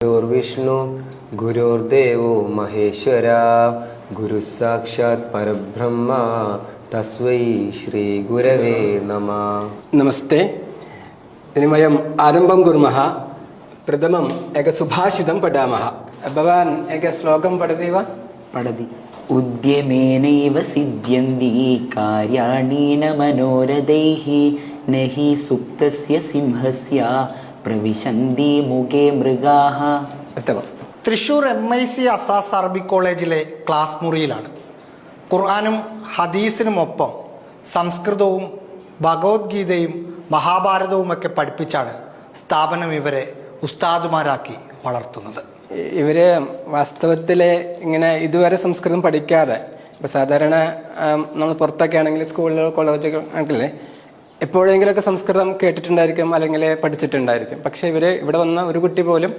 ഗുരുർവിഷ്ണു ഗുരുർദേവോ മഹേശ്വര ഗുരുസാക്ഷാത് പരബ്രഹ്മ തസ്വൈ ശ്രീ ഗുരവേ നമ. നമസ്തേ. ഇനി വയം ആരംഭം കുർമः പ്രഥമം ഏക സുഭാഷിതം പഠാമः ഭവാൻ ഏക ശ്ലോകം പഠതി വ? പഠതി. ഉദ്യമേനൈവ സിദ്ധ്യന്തി കാര്യാണീന മനോരഥൈ നഹി സുപ്തസ്യ സിംഹസ്യ പ്രവിശന്തി മുഖേ മൃഗാഹ. Thrissur M I C Asas അറബി കോളേജിലെ ക്ലാസ് മുറിയിലാണ്. ഖുർആാനും ഹദീസിനുമൊപ്പം സംസ്കൃതവും ഭഗവത്ഗീതയും മഹാഭാരതവുമൊക്കെ പഠിപ്പിച്ചാണ് സ്ഥാപനം ഇവരെ ഉസ്താദുമാരാക്കി വളർത്തുന്നത്. ഇവർ വാസ്തവത്തിൽ ഇങ്ങനെ ഇതുവരെ സംസ്കൃതം പഠിക്കാതെ ഇപ്പൊ സാധാരണ നമ്മൾ പുറത്തൊക്കെ ആണെങ്കിൽ സ്കൂളുകൾ കോളേജുകൾ ആണെങ്കിലേ എപ്പോഴെങ്കിലുമൊക്കെ സംസ്കൃതം കേട്ടിട്ടുണ്ടായിരിക്കും അല്ലെങ്കിൽ പഠിച്ചിട്ടുണ്ടായിരിക്കും. പക്ഷെ ഇവർ ഇവിടെ വന്ന ഒരു കുട്ടി പോലും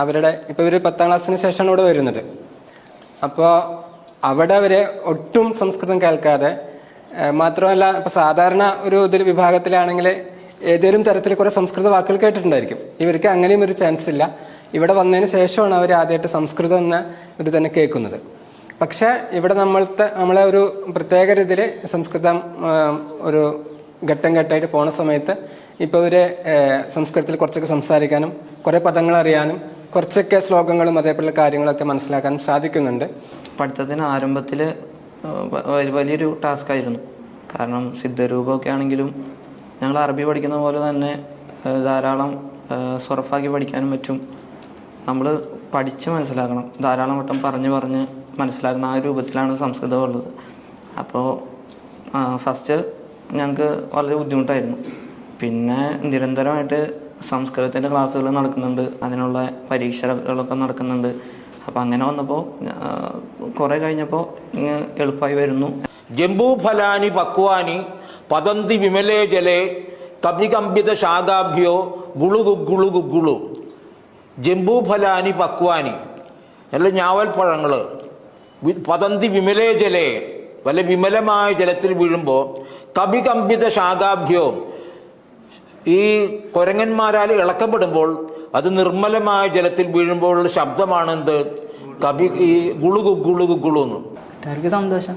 അവരുടെ ഇപ്പൊ ഇവർ പത്താം ക്ലാസ്സിന് ശേഷമാണ് ഇവിടെ വരുന്നത്. അപ്പോൾ അവിടെ അവർ ഒട്ടും സംസ്കൃതം കേൾക്കാതെ മാത്രമല്ല ഇപ്പൊ സാധാരണ ഒരു ഇതിൽ വിഭാഗത്തിലാണെങ്കിൽ ഏതെങ്കിലും തരത്തിൽ കുറെ സംസ്കൃത വാക്കുകൾ കേട്ടിട്ടുണ്ടായിരിക്കും. ഇവർക്ക് അങ്ങനെയും ഒരു ചാൻസ് ഇല്ല. ഇവിടെ വന്നതിന് ശേഷമാണ് അവർ ആദ്യമായിട്ട് സംസ്കൃതം എന്ന ഇത് തന്നെ കേൾക്കുന്നത്. പക്ഷെ ഇവിടെ നമ്മളത്തെ നമ്മളെ ഒരു പ്രത്യേക രീതിയിൽ സംസ്കൃതം ഒരു ഘട്ടം ഘട്ടമായിട്ട് പോണ സമയത്ത് ഇപ്പൊ ഇവർ സംസ്കൃതത്തിൽ കുറച്ചൊക്കെ സംസാരിക്കാനും കുറെ പദങ്ങൾ അറിയാനും കുറച്ചൊക്കെ ശ്ലോകങ്ങളും അതേപോലുള്ള കാര്യങ്ങളൊക്കെ മനസ്സിലാക്കാനും സാധിക്കുന്നുണ്ട്. പഠിത്തത്തിന് ആരംഭത്തിൽ വലിയൊരു ടാസ്ക് ആയിരുന്നു. കാരണം സിദ്ധരൂപമൊക്കെ ആണെങ്കിലും ഞങ്ങൾ അറബി പഠിക്കുന്ന പോലെ തന്നെ ധാരാളം സ്വർഫാക്കി പഠിക്കാനും പറ്റും. നമ്മൾ പഠിച്ച് മനസ്സിലാക്കണം. ധാരാളം വട്ടം പറഞ്ഞ് പറഞ്ഞ് മനസ്സിലാക്കുന്ന ആ രൂപത്തിലാണ് സംസ്കൃതം ഉള്ളത്. അപ്പോൾ ഫസ്റ്റ് ഞങ്ങൾക്ക് വളരെ ബുദ്ധിമുട്ടായിരുന്നു. പിന്നെ നിരന്തരമായിട്ട് സംസ്കൃതത്തിന്റെ ക്ലാസ്സുകൾ നടക്കുന്നുണ്ട്. അതിനുള്ള പരീക്ഷകളൊക്കെ നടക്കുന്നുണ്ട്. അപ്പോൾ അങ്ങനെ വന്നപ്പോൾ കുറേ കഴിഞ്ഞപ്പോൾ എളുപ്പമായി വരുന്നു. ജംബൂഫലാനി പക്വാനി പതന്തി വിമലേ ജലേ കപികമ്പിത ശാഖാഭ്യോ ഗുളുഗു ഗുഗുളു ഗുളു ജംബൂഫലാനി പക്വാനി. നല്ല ഞാവൽ പഴങ്ങൾ പതന്തി വിമലേ ജലേ. വല്ല വിമലമായ ജലത്തിൽ വീഴുമ്പോൾ കപികമ്പിത ശാഖാഭ്യോ. ഈ കുരങ്ങന്മാരാൽ ഇളക്കപ്പെടുമ്പോൾ അത് നിർമ്മലമായ ജലത്തിൽ വീഴുമ്പോഴുള്ള ശബ്ദമാണ് എന്ത് കവി ഈ ഗുളുകു ഗുളുകു ഗുളു എന്ന് അവർക്ക് സന്തോഷം.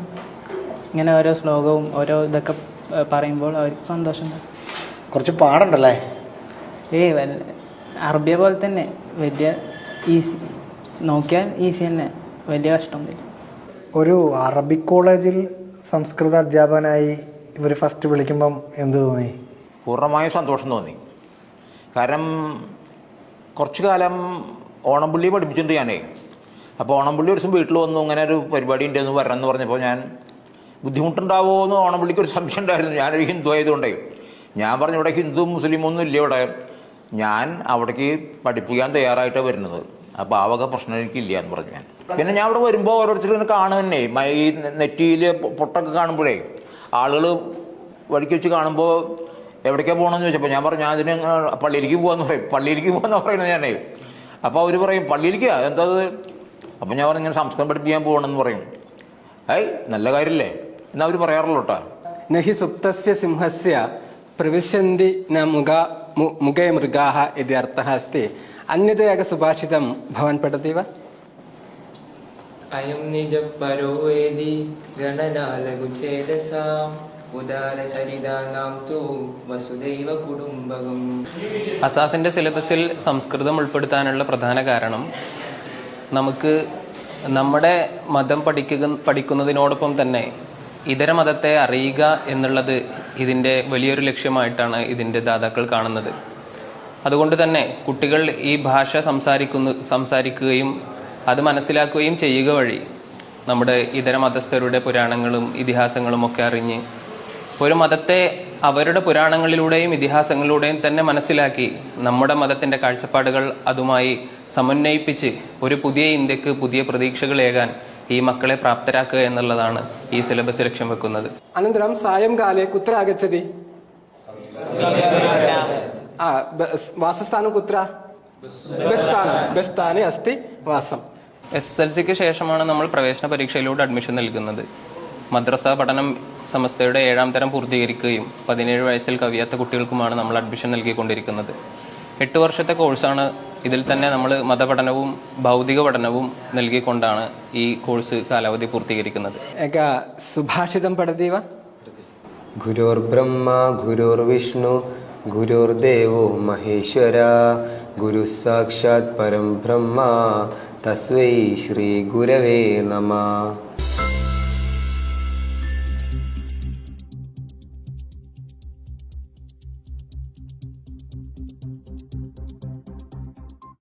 ഇങ്ങനെ ഓരോ ശ്ലോകവും ഓരോ ഇതൊക്കെ പറയുമ്പോൾ അവർക്ക് സന്തോഷം. കുറച്ച് പാടുണ്ടല്ലേ? ഏയ് വല്ല അറബിയ പോലെ തന്നെ വലിയ ഈസി നോക്കിയാൽ ഈസി തന്നെ വലിയ കഷ്ടമൊന്നുമില്ല ഒരു അറബി കോളേജിൽ സംസ്കൃത അധ്യാപകനായി ഇവർ ഫസ്റ്റ് വിളിക്കുമ്പം എന്ത് തോന്നി? പൂർണമായും സന്തോഷം തോന്നി. കാരണം കുറച്ചു കാലം ഓണംപുള്ളി പഠിപ്പിച്ചിട്ടുണ്ട് ഞാനേ. അപ്പോൾ ഓണംപുള്ളി ഒരു ദിവസം വീട്ടിൽ വന്നു അങ്ങനെ ഒരു പരിപാടി ഉണ്ടെന്ന് വരണം എന്ന് പറഞ്ഞപ്പോൾ ഞാൻ ബുദ്ധിമുട്ടുണ്ടാവുമോ എന്ന് ഓണംപുള്ളിക്ക് ഒരു സംശയം ഉണ്ടായിരുന്നു. ഞാനൊരു ഹിന്ദു ആയതുകൊണ്ടേ. ഞാൻ പറഞ്ഞു ഇവിടെ ഹിന്ദു മുസ്ലിം ഒന്നും ഇല്ല ഇവിടെ. ഞാൻ അവിടേക്ക് പഠിപ്പിക്കാൻ തയ്യാറായിട്ടാണ് വരുന്നത്. അപ്പോൾ ആ വക പ്രശ്നം എനിക്കില്ല എന്ന് പറഞ്ഞു ഞാൻ. പിന്നെ ഞാൻ അവിടെ വരുമ്പോൾ ഓരോരുത്തരും ഇങ്ങനെ കാണുന്നേ ഈ നെറ്റിയിൽ പൊട്ടൊക്കെ കാണുമ്പോഴേ. ആളുകൾ വഴിക്ക് വെച്ച് കാണുമ്പോൾ എവിടേക്കാണ് പോകണമെന്ന് ചോദിച്ചപ്പോൾ ഞാൻ പറഞ്ഞു ഞാൻ അതിന് പള്ളിയിലേക്ക് പോകാന്ന് പറയും. പള്ളിയിലേക്ക് പോകാന്ന് പറയുന്നത് ഞാൻ അപ്പോൾ അവർ പറയും പള്ളിയിലേക്ക്? എന്താ അപ്പം ഞാൻ പറഞ്ഞു ഇങ്ങനെ സംസ്കൃതം പഠിപ്പിക്കാൻ പോകണമെന്ന് പറയും. ഏയ് നല്ല കാര്യമല്ലേ എന്നാ അവർ പറയാറുള്ളൂ കേട്ടോ. നഹി സുപ്തസ്യ സിംഹസ്യ പ്രവിശന്തി ന മുഖ മുഖേ മൃഗാഹ ഇതി അർത്ഥ അസ്തി അന്യതയാക സുഭാഷിതം ഭവൻ പഠത്തിവ അയം നിജപ്പരോ വേദി ഗണനാലഘുചേതസാം അസാസിന്റെ സിലബസിൽ സംസ്കൃതം ഉൾപ്പെടുത്താനുള്ള പ്രധാന കാരണം നമുക്ക് നമ്മുടെ മതം പഠിക്കുക പഠിക്കുന്നതിനോടൊപ്പം തന്നെ ഇതര മതത്തെ അറിയുക എന്നുള്ളത് ഇതിന്റെ വലിയൊരു ലക്ഷ്യമായിട്ടാണ് ഇതിന്റെ ദാതാക്കൾ കാണുന്നത്. അതുകൊണ്ട് തന്നെ കുട്ടികൾ ഈ ഭാഷ സംസാരിക്കുന്നു സംസാരിക്കുകയും അത് മനസ്സിലാക്കുകയും ചെയ്യുക വഴി നമ്മുടെ ഇതര മതസ്ഥരുടെ പുരാണങ്ങളും ഇതിഹാസങ്ങളും ഒക്കെ അറിഞ്ഞ് ഒരു മതത്തെ അവരുടെ പുരാണങ്ങളിലൂടെയും ഇതിഹാസങ്ങളിലൂടെയും തന്നെ മനസ്സിലാക്കി നമ്മുടെ മതത്തിന്റെ കാഴ്ചപ്പാടുകൾ അതുമായി സമന്വയിപ്പിച്ച് ഒരു പുതിയ ഇന്ത്യയ്ക്ക് പുതിയ പ്രതീക്ഷകളേകാൻ ഈ മക്കളെ പ്രാപ്തരാക്കുക എന്നുള്ളതാണ് ഈ സിലബസ് ലക്ഷ്യം വെക്കുന്നത്. അനന്തരം സായംകാലെ കുത്ര ആ വാസസ്ഥാനം കുത്ര? ബസ്താനം. ബസ്താനെ. അസ്തി വാസം. എസ് എസ് എൽ സിക്ക് ശേഷമാണ് നമ്മൾ പ്രവേശന പരീക്ഷയിലൂടെ അഡ്മിഷൻ നൽകുന്നത്. മദ്രസ പഠനം സമസ്തയുടെ ഏഴാം തരം പൂർത്തീകരിക്കുകയും പതിനേഴ് വയസ്സിൽ കവിയാത്ത കുട്ടികൾക്കുമാണ് നമ്മൾ അഡ്മിഷൻ നൽകിക്കൊണ്ടിരിക്കുന്നത്. എട്ട് വർഷത്തെ കോഴ്സാണ് ഇതിൽ തന്നെ നമ്മൾ മതപഠനവും ഭൗതിക പഠനവും നൽകിക്കൊണ്ടാണ് ഈ കോഴ്സ് കാലാവധി പൂർത്തീകരിക്കുന്നത്. സുഭാഷിതം പഠതീവ ഗുരുർ ബ്രഹ്മ ഗുരുർ വിഷ്ണു ഗുരുർ ദേവോ മഹേശ്വര ഗുരു സാക്ഷാത് പരം ബ്രഹ്മ തസ്വൈ ശ്രീ ഗുരവേ നമ